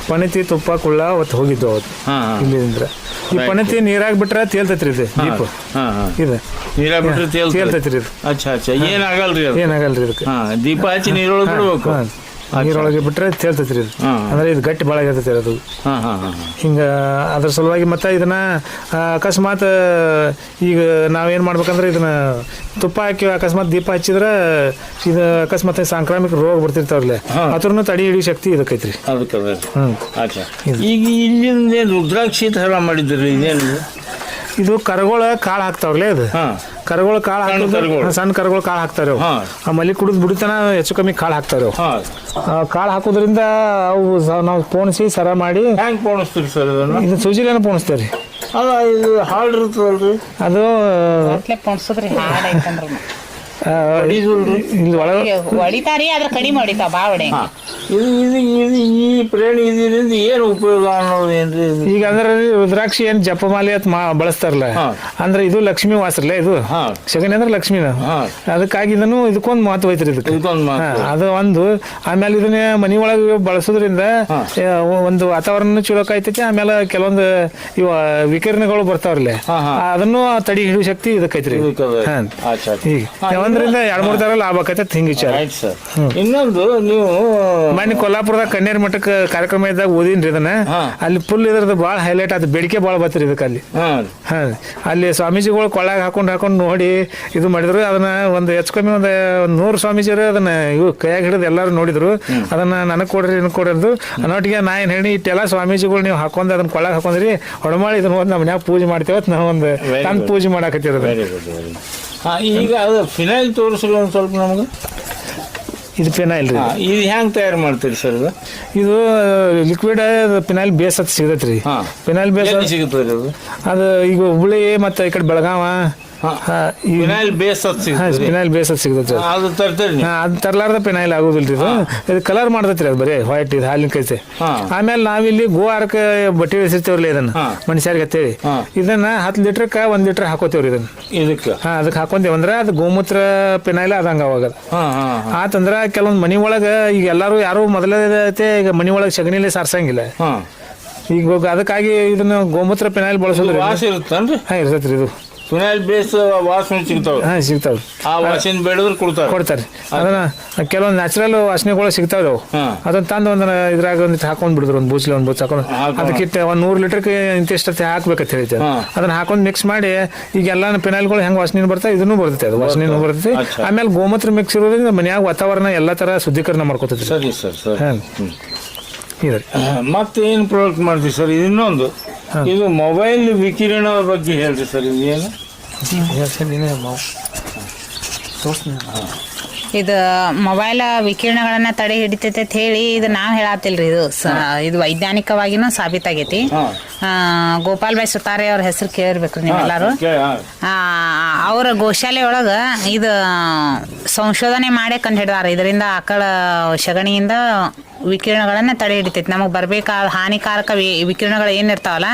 ಪಣಿತಿ ತುಪ್ಪ ಕುಳ್ಳ ಅವತ್ತು ಹೋಗಿದ್ದು ಅವತ್ತು. ಇಲ್ಲಿಂದ್ರ ಈ. ಪಣಿತಿ ನೀರಾಗ ಬಿಟ್ರೆ ತೇಲ್ತೈತ್ರಿ ಇದು ದೀಪ. ಇದು. ನೀರಾಗ ಬಿಟ್ರೆ ತೇಲ್ತೈತ್ರಿ. ಇದು. ಏನಾಗಲ್ರಿ ಏನಾಗಲ್ರಿ ಇದಕ್ಕೆ? ದೀಪ ಹಚ್ಚಿ ನೀರೊಳಗೆ ಬಿಡ್ಬೇಕು. ನೀರೊಳಗೆ ಬಿಟ್ರೆ ತೇಳ್ತೈತಿ ಇದು. ಅಂದ್ರೆ ಇದು ಗಟ್ಟಿ ಭಾಳ ಆಗಿರ್ತೈತಿ ಅದು. ಹಾ ಹಾಂ ಹಾ. ಹಿಂಗ ಅದ್ರ ಸಲುವಾಗಿ ಮತ್ತೆ ಇದನ್ನ ಆ, ಅಕಸ್ಮಾತ್ ಈಗ ನಾವೇನ್ ಮಾಡ್ಬೇಕಂದ್ರೆ ಇದನ್ನ ತುಪ್ಪ ಹಾಕಿ ಅಕಸ್ಮಾತ್ ದೀಪ ಹಚ್ಚಿದ್ರೆ ಇದು ಅಕಸ್ಮಾತ್ ಸಾಂಕ್ರಾಮಿಕ ರೋಗ ಬರ್ತಿರ್ತಾವ್ರಲ್ಲ ಅದ್ರೂ ಅದ್ರನ್ನು ತಡಿ ಹಿಡಿಯೋ ಶಕ್ತಿ ಇದಕ್ಕೈತ್ರಿ. ಅದಕ್ಕೆ ಅದ ಹ್ಮ್. ಅಚ್ಚಾ. ಈಗ ಇಲ್ಲಿಂದ ರುದ್ರಾಕ್ಷಿ ಥರ ಮಾಡಿದ್ರಿ ಇದೇನು ಇದು ಕರಗೋಳ ಕಾಳು ಹಾಕ್ತಾವ್ರಲ್ಲೇ ಅದು ಹಾ. ಕರಗೋಳ ಕಾಳು ಕರಗೋಳ. ಸಣ್ಣ ಕರಗೋಳ ಕಾಳು ಹಾಕ್ತಾರೆ. ಆ ಮಲಿ ಕುಡಿದು ಬಿಡುತ್ತಾನ ಹೆಚ್ಚು ಕಮ್ಮಿ ಕಾಳು ಹಾಕ್ತಾರೆ ಕಾಳು ಹಾಕೋದ್ರಿಂದ ಅವು ನಾವು ಪೋಣಿಸಿ ಸರ ಮಾಡಿ ಹೆಂಗ್ ಪೋಣಿಸ್ತೀರಿ ಸರ್ ಇದನ್ನು? ಇದು ಸೂಜಿಲೇನ ಪೋಣಿಸ್ತೇವೆ ರೀ ಅಲ್ಲ ಇದು ಹಾಳು ಇರ್ತದಲ್ರಿ ಅದು ಪೊಣ್ಸದ್ರಿ ಹಾಡ್ ಐತಂದ್ರ ಆ, ಹೊಡಿಸಲ್ರಿ ಇಲ್ಲಿ ಒಳಗೆ ಹೊಡಿತಾರಿ ಅದ್ರ ಕಡಿಮೆ ಹೊಡಿತಾವ ಬಾ ಹೊಡೆ ಹಾ. ಇದು ಇದು ಇದು ಈ ಪ್ರೇಣಿ ಇದರಿಂದ ಏನು ಉಪಯೋಗ ಅನ್ನೋದು ಏನ್ರಿ ಇದು? ಈಗ ಅಂದ್ರೆ ರುದ್ರಾಕ್ಷಿ ಏನ್ ಜಪಮಾಲೆ ಅಂತ ಮಾ ಬಳಸ್ತಾರಲ್ಲ ಹಾ. ಅಂದ್ರೆ ಇದು ಲಕ್ಷ್ಮಿ ವಾಸರ್ಲೆ ಇದು? ಹಾ. ಶಗನಿ ಅಂದ್ರೆ ಲಕ್ಷ್ಮಿನ? ಹಾ. ಅದಕ್ಕಾಗಿ ಇದನ್ನು ಇದಕ್ಕೊಂದು ಮಹತ್ವ ಐತ್ರಿ ಇದಕ್ಕೆ. ಇದಕ್ಕೊಂದು ಮಾತು ಹಾ, ಅದು ಒಂದು. ಆಮೇಲೆ ಇದನ್ನ ಮನಿ ಒಳಗೆ ಬಳಸೋದ್ರಿಂದ ಹಾ. ಆ, ಒಂದು ವಾತಾವರಣ ಚಲೋ ಕಾಯ್ತೈತಿ ಆಮೇಲೆ ಕೆಲವೊಂದು ಇವ ವಿಕಿರಣಗಳು ಬರ್ತಾವ್ರಲ್ಲ. ಹಾ, ಹಾ. ಅದನ್ನು ತಡಿ ಹಿಡಿಯೋ ಶಕ್ತಿ ಇದಕ್ಕೈತ್ರಿ. ಹ್ಮ್. ಹಾ. ಈಗ ಒಂದರಿಂದ ಎರಡ್ ಮೂರ್ ತರ ಲಾಭ ಆಕೈತೆ ಹಿಂಗ್ ವಿಚಾರ. ಸರ್ ಇನ್ನೊಂದು ನೀವು ಮೊನ್ನೆ ಕೊಲ್ಲಾಪುರದಾಗ ಕನ್ಯರ್ ಮಠಕ್ಕೆ ಕಾರ್ಯಕ್ರಮ ಇದ್ದಾಗ ಓದಿನ್ರಿ ಇದನ್ನ. ಅಲ್ಲಿ ಫುಲ್ ಇದ್ರದ್ದು ಭಾಳ ಹೈಲೈಟ್ ಆಯ್ತು. ಬೇಡಿಕೆ ಭಾಳ ಬತ್ರಿ ಇದಕ್ಕೆ ಅಲ್ಲಿ. ಹಾ. ಅಲ್ಲಿ ಸ್ವಾಮೀಜಿಗಳು ಕೊಳ್ಳಾಗ ಹಾಕೊಂಡು ಹಾಕೊಂಡು ನೋಡಿ ಇದು ಮಾಡಿದ್ರು. ಅದನ್ನ ಒಂದು ಹೆಚ್ಚು ಕಮ್ಮಿ ಒಂದು ನೂರು ಸ್ವಾಮೀಜಿರು ಅದನ್ನ ಇವು ಕೈಯಾಗ ಹಿಡಿದು ಎಲ್ಲರೂ ನೋಡಿದ್ರು. ಅದನ್ನ ನನಗೆ ಕೊಡ್ರಿ ಇದನ್ನ ಕೊಡೋದು ಅನ್ನೋಟಿಗೆ ನಾ ಏನು ಹೇಳಿ ಇಟ್ಟೆಲ್ಲ ಸ್ವಾಮೀಜಿಗಳು ನೀವು ಹಾಕೊಂಡ್ ಅದನ್ನ ಕೊಳ್ಳಾಗ ಹಾಕೊಂಡ್ರಿ. ಹೊಡಮಾಳಿ ಇದನ್ನ ಹೋದ್ ನಮ್ಮ ಮನ್ಯಾಗ ಪೂಜೆ ಮಾಡ್ತೇವತ್ ನಾವು ಒಂದು ತಂದು ಪೂಜೆ ಮಾಡಾಕತ್ತಿರೋದು ಈಗ ಅದು ಫಿನೈಲ್ ತೋರಿಸ್ರಿ ಒಂದು ಸ್ವಲ್ಪ ನಮಗೆ? ಇದು ಫಿನೈಲ್ ರೀ. ಇದು ಹೆಂಗೆ ತಯಾರು ಮಾಡ್ತೀರಿ ಸರ್ ಇದು? ಇದು ಲಿಕ್ವಿಡ್ ಫಿನೈಲ್ ಬೇಸ್ ಅಂತ ಸಿಗತೈತಿ ರೀ ಫಿನೈಲ್ ಬೇಸ್ ಸಿಗುತ್ತೆ ರೀ ಅದು? ಅದು ಈಗ ಹುಬ್ಳಿ ಮತ್ತು ಈ ಕಡೆ ಬೆಳಗಾವ. ಈ ಫಿನೈಲ್ ಬೇಸ್ ಅದು ಸಿಗ್ತದೆ. ಫಿನೈಲ್ ಬೇಸ್ ಅದು ಸಿಗ್ತೈತೆ ಅದು. ಅದು ತರ್ತೀರಿ ನೀವು ಹಾ, ಅದು ತರ್ಲಾರ್ದ ಪೆನಾಯಿಲ್ ಆಗೋದಿಲ್ರಿ ಇದು. ಇದು ಕಲರ್ ಮಾಡ್ತೈತಿ ಅದು ಬರೀ ವೈಟ್ ಇದು ಹಾಲಿನ ಕೈತೆ ಹಾ. ಆಮೇಲೆ ನಾವಿಲ್ಲಿ ಆರ್ಕ ಬಟ್ಟೆ ಇಳಿಸಿರ್ತೇವ್ರಿ ಇದನ್ನ ಹಾ. ಮನುಷ್ಯರಿಗೆ ಹತ್ತೇಳಿ. ಹಾ. ಇದನ್ನ ಹತ್ತು ಲೀಟ್ರಕ್ಕೆ ಒಂದ್ ಲೀಟ್ರ್ ಹಾಕೋತೇವ್ರಿ ಇದನ್ನ. ಇದಕ್ಕೆ? ಹಾ ಅದಕ್ಕೆ ಹಾಕೊಂತೇವ್. ಅಂದ್ರೆ ಅದು ಗೋಮೂತ್ರ ಪೆನಾಯಿಲ್ ಅದಂಗ ಅವಾಗ ಅದು. ಹಾ ಹಾ ಆತಂದ್ರ ಕೆಲವೊಂದು ಮನಿ ಒಳಗ ಈಗ ಎಲ್ಲಾರು ಯಾರು ಮೊದಲೇ ಈಗ ಮನಿ ಒಳಗ ಸಗಣಿಲೆ ಸಾರ್ಸಂಗಿಲ್ಲ. ಹಾ. ಈಗ ಅದಕ್ಕಾಗಿ ಇದನ್ನ ಗೋಮೂತ್ರ ಪೆನಾಯಿಲ್ ಬಳಸೋದ್ರಿ ವಾಸ ಇರುತ್ತನ್ರಿ? ಹಾ ಇರ್ತೈತ್ರಿ ಇದು. ಫಿನೈಲ್ ಬೇಸ್ ವಾಸನೆ ಸಿಗ್ತಾವ. ಹಾ ಸಿಗ್ತಾವ್ರಿ ಆ ವಾಸನೆ ಬೇಡದ್ರೆ ಕೊಡ್ತಾರೆ. ಕೊಡ್ತಾರೆ. ಅದನ್ನ ಕೆಲವೊಂದು ನ್ಯಾಚುರಲ್ ವಾಸನೆಗಳು ಸಿಗ್ತಾವೆ ಅವು. ಅದನ್ನ ತಂದು ಒಂದು ಇದ್ರಾಗ ಒಂದು ಹಾಕೊಂಡ್ ಬಿಡಿದ್ರು ಒಂದು ಬೂಚ್ಲಿ ಒಂದು ಬೂಚ್ ಹಾಕೊಂಡು. ಅದಕ್ಕಿಂತ ಒಂದು ನೂರು ಲೀಟರ್ಗೆ ಇಂತಿಷ್ಟತ್ತೆ ಹಾಕ್ಬೇಕಂತ ಹೇಳ್ತೇವೆ. ಅದನ್ನ ಹಾಕೊಂಡು ಮಿಕ್ಸ್ ಮಾಡಿ ಈಗ ಎಲ್ಲ ಪೆನಾಲ್ಗಳು ಹೆಂಗ್ ವಾಸನೆ ಬರ್ತಾ ಇದನ್ನು ಬರ್ತೈತೆ ಅದು ವಾಸನೆ ಬರ್ತೈತಿ. ಆಮೇಲೆ ಗೋಮೂತ್ರ ಮಿಕ್ಸ್ ಇರೋದ್ರಿಂದ ಮನ್ಯಾಗ ವಾತಾವರಣ ಎಲ್ಲ ತರ ಶುದ್ಧೀಕರಣ ಮಾಡ್ಕೋತೈತಿ. ಸರಿ ಸರ್ ಸರ್. ಹಾ. ಮತ್ತೆ ಏನು ಪ್ರಾಡಕ್ಟ್ ಮಾಡ್ತೀವಿ ಸರ್? ಇದು ಇನ್ನೊಂದು. ಇದು ಮೊಬೈಲ್ ವಿಕಿರಣ ಬಗ್ಗೆ ಹೇಳ್ರಿ ಸರ್ ಇದು ಏನು ಇದು ಮೊಬೈಲ್ ವಿಕಿರಣಗಳನ್ನ ತಡೆ ಹಿಡಿತೈತೆ ಅಂತ ಹೇಳಿ ಇದು ನಾವು ಹೇಳತ್ತಿಲ್ರಿ ಇದು ಸ- ಇದು ವೈಜ್ಞಾನಿಕವಾಗಿನೂ ಸಾಬೀತಾಗೈತಿ. ಆ, ಗೋಪಾಲ್ ಬಾಯ್ ಸುತಾರೆ ಅವ್ರ ಹೆಸರು ಕೇಳಿರ್ಬೇಕ್ರಿ ನೀವು ನೀವೆಲ್ಲರೂ. ಆ, ಅವ್ರ ಗೋಶಾಲೆ ಒಳಗ ಇದು ಸಂಶೋಧನೆ ಮಾಡೇ ಕಂಡು ಹಿಡ್ದಾರ. ಇದರಿಂದ ಆಕಳ ಸಗಣಿಯಿಂದ ವಿಕಿರಣಗಳನ್ನ ತಡೆ ಹಿಡಿತೈತಿ. ನಮಗೆ ಬರ್ಬೇಕಾದ ಹಾನಿಕಾರಕ ವಿ- ವಿಕಿರಣಗಳು ಏನಿರ್ತಾವಲ್ಲ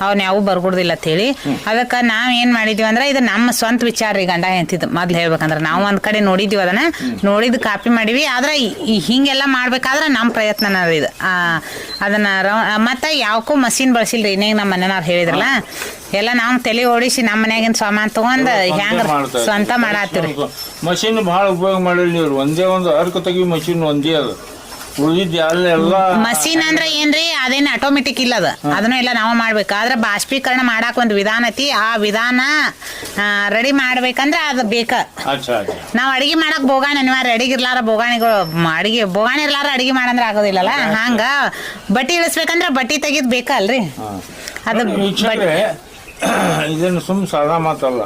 ಅವನ್ನ ಯಾವ ಬರ್ಗುಡ್ದಿಲ್ಲ ಅಂತ ಹೇಳಿ. ಅದಕ್ಕೆ ನಾವು ಏನು ಮಾಡಿದ್ವಿ ಅಂದ್ರೆ ಇದು ನಮ್ಮ ಸ್ವಂತ ವಿಚಾರ ರೀ ಗಂಡ ಹೆಂತಿದ್ದು ಮೊದ್ಲು ಹೇಳ್ಬೇಕಂದ್ರೆ ನಾವು ಒಂದ್ ಕಡೆ ನೋಡಿದ್ವಿ ಅದನ್ನ. ನೋಡಿದ್ ಕಾಪಿ ಮಾಡಿವಿ. ಆದ್ರೆ ಹಿಂಗೆಲ್ಲ ಮಾಡ್ಬೇಕಾದ್ರೆ ನಮ್ಮ ಪ್ರಯತ್ನನ ರೀ ಇದು. ಅದನ್ನ ಮತ್ತೆ ಯಾವಕ್ಕೂ ಮಷೀನ್ ಬಳಸಿಲ್ರಿ. ಇನ್ನೇಗ ನಮ್ಮ ಮನೆಯವ್ರು ಹೇಳಿದ್ರಲ್ಲ ಎಲ್ಲ ನಾವು ತಲೆ ಓಡಿಸಿ ನಮ್ಮ ಮನ್ಯಾಗಿನ ಸಾಮಾನು ತಗೊಂಡ್ ಹೆಂಗ ಸ್ವಂತ ಮಾಡತ್ತೀವ್ರಿ. ಮಷೀನ್ ಬಹಳ ಉಪಯೋಗ ಮಾಡಿಲ್ಲ ನೀವು. ಒಂದೇ ಒಂದು ಅರ್ಕ ತೆಗಿ ಮಷೀನ್ ಒಂದೇ ಅದು. ಉಳಿದಿದ್ದು ಎಲ್ಲ ಮಷೀನ್ ಅಂದ್ರೆ ಏನ್ರಿ? ಅದೇನ್ ಆಟೋಮೆಟಿಕ್ ಇಲ್ಲ ಅದು. ಅದನ್ನು ಎಲ್ಲ ನಾವು ಮಾಡ್ಬೇಕು. ಆದ್ರೆ ಬಾಷ್ಪೀಕರಣ ಮಾಡಾಕ ಒಂದು ವಿಧಾನ ಐತಿ. ಆ ವಿಧಾನ ರೆಡಿ ಮಾಡ್ಬೇಕಂದ್ರೆ ಅದು ಬೇಕ. ಅಚ್ಚಾ ಅಚ್ಚಾ. ನಾವ್ ಅಡಿಗೆ ಮಾಡಕ್ ಬೋಗಾಣಿ ಅನಿವಾರ್ಯ. ಅಡಿಗೆ ಇರ್ಲಾರ ಬೋಗಾಣಿಗಳು ಅಡಿಗೆ ಬೋಗಾಣಿ ಇರ್ಲಾರ ಅಡಿಗೆ ಮಾಡಂದ್ರೆ ಆಗೋದಿಲ್ಲಲ್ಲ? ಹಂಗ. ಬಟ್ಟಿ ಇಳಿಸ್ಬೇಕಂದ್ರ ಬಟ್ಟಿ ತೆಗಿದ್ ಬೇಕಲ್ರಿ. ಅದು ವೀಕ್ಷಕರೇ ಇದನ್ನು ಸುಮ್ ಸಾದಾ ಮಾತಲ್ಲ.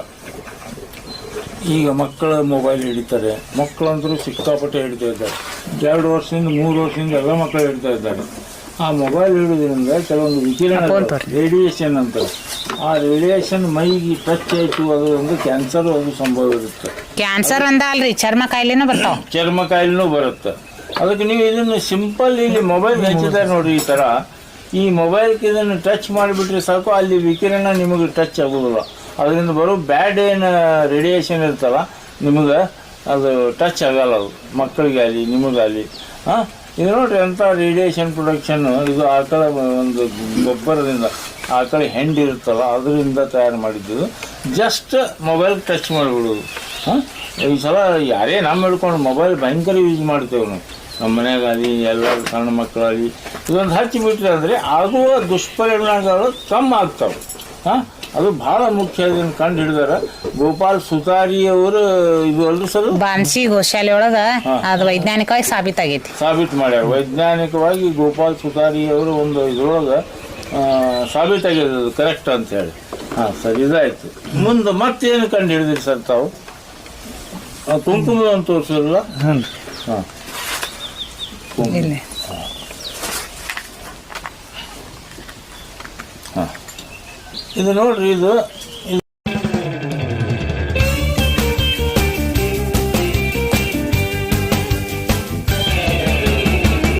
ಈಗ ಮಕ್ಕಳ ಮೊಬೈಲ್ ಹಿಡಿತಾರೆ. ಮಕ್ಕಳಂತರೂ ಸಿಕ್ಕಾಪಟ್ಟೆ ಹಿಡಿತಾ ಇದ್ದಾರೆ. ಎರಡು ವರ್ಷದಿಂದ ಮೂರು ವರ್ಷದಿಂದ ಎಲ್ಲ ಮಕ್ಕಳು ಹಿಡಿತಾ ಇದ್ದಾರೆ. ಆ ಮೊಬೈಲ್ ಹಿಡಿದ್ರಿಂದ ಕೆಲವೊಂದು ವಿಕಿರಣ ರೇಡಿಯೇಷನ್ ಅಂತ ಆ ರೇಡಿಯೇಷನ್ ಮೈಗೆ ಟಚ್ ಆಯಿತು ಅದರಿಂದ ಕ್ಯಾನ್ಸರ್ ಅದು ಸಂಭವ ಇರುತ್ತೆ. ಕ್ಯಾನ್ಸರ್ ಅಂದ ಅಲ್ರಿ ಚರ್ಮ ಕಾಯಿಲೆನೂ ಬರ್ತಾವ. ಚರ್ಮ ಕಾಯಿಲೆನೂ ಬರುತ್ತೆ. ಅದಕ್ಕೆ ನೀವು ಇದನ್ನು ಸಿಂಪಲ್ ಇಲ್ಲಿ ಮೊಬೈಲ್ ಹಚ್ಚಿದ್ದಾರೆ ನೋಡಿ ಈ ಥರ ಈ ಮೊಬೈಲ್ಗೆ ಇದನ್ನು ಟಚ್ ಮಾಡಿಬಿಟ್ರೆ ಸಾಕು ಅಲ್ಲಿ ವಿಕಿರಣ ನಿಮಗೆ ಟಚ್ ಆಗೋದಿಲ್ಲ ಅದರಿಂದ ಬರೋ ಬ್ಯಾಡ್ ಏನು ರೇಡಿಯೇಷನ್ ಇರ್ತಲ್ಲ ನಿಮಗೆ ಅದು ಟಚ್ ಆಗಲ್ಲ ಅದು. ಮಕ್ಕಳಿಗಾಗಲಿ, ನಿಮಗಾಗಲಿ ಹಾಂ ಇದು ನೋಡ್ರಿ ಎಂಥ ರೇಡಿಯೇಷನ್ ಪ್ರೊಡಕ್ಷನ್ನು ಇದು ಆಕಳ ಒಂದು ಗೊಬ್ಬರದಿಂದ ಆಕಳ ಹೆಂಡಿ ಇರುತ್ತಲ್ಲ, ಅದರಿಂದ ತಯಾರು ಮಾಡಿದ್ದು. ಜಸ್ಟ್ ಮೊಬೈಲ್ ಟಚ್ ಮಾಡಿಬಿಡೋದು. ಹಾಂ ಈ ಸಲ ಯಾರೇ ನಮ್ಮ ಹಿಡ್ಕೊಂಡು ಮೊಬೈಲ್ ಭಯಂಕರ ಯೂಸ್ ಮಾಡ್ತೇವೆ ನಾವು. ನಮ್ಮ ಮನೆಯಾಗಲಿ ಎಲ್ಲರೂ ಸಣ್ಣ ಮಕ್ಕಳಾಗಲಿ, ಇದೊಂದು ಹಚ್ಚಿಬಿಟ್ರೆ ಅಂದರೆ ಆಗುವ ದುಷ್ಪರಿಣಾಮಗಳು ಕಮ್ಮಿ ಆಗ್ತಾವೆ. ಹಾಂ? ಅದು ಬಹಳ ಮುಖ್ಯ ಇದನ್ನು ಕಂಡು ಹಿಡಿದಾರ. ಗೋಪಾಲ್ ಸುತಾರಿಯವರು ಇದು ಅಲ್ರಿ ಸರ್? ಬಾನ್ಸಿ ಗೋಶಾಲೆ ಒಳಗ ಅದು ವೈಜ್ಞಾನಿಕವಾಗಿ ಸಾಬೀತಾಗೈತಿ. ಸಾಬೀತು ಮಾಡ್ಯಾರ. ವೈಜ್ಞಾನಿಕವಾಗಿ ಗೋಪಾಲ್ ಸುತಾರಿಯವರು ಒಂದು ಇದ್ರೊಳಗೆ ಸಾಬೀತಾಗಿದೆ ಅದು ಕರೆಕ್ಟ್ ಅಂತ ಹೇಳಿ. ಹಾಂ ಸರ್ ಇದಾಯ್ತು. ಮುಂದೆ ಮತ್ತೇನು ಕಂಡು ಹಿಡಿದಿರಿ ಸರ್ ತಾವು? ಆ, ಕುಂಕುಮ ಅಂತ ತೋರಿಸಿರಲ್ಲ ಹ್ಞೂ ಹಾಂ. ಇದು ನೋಡ್ರಿ ಇದು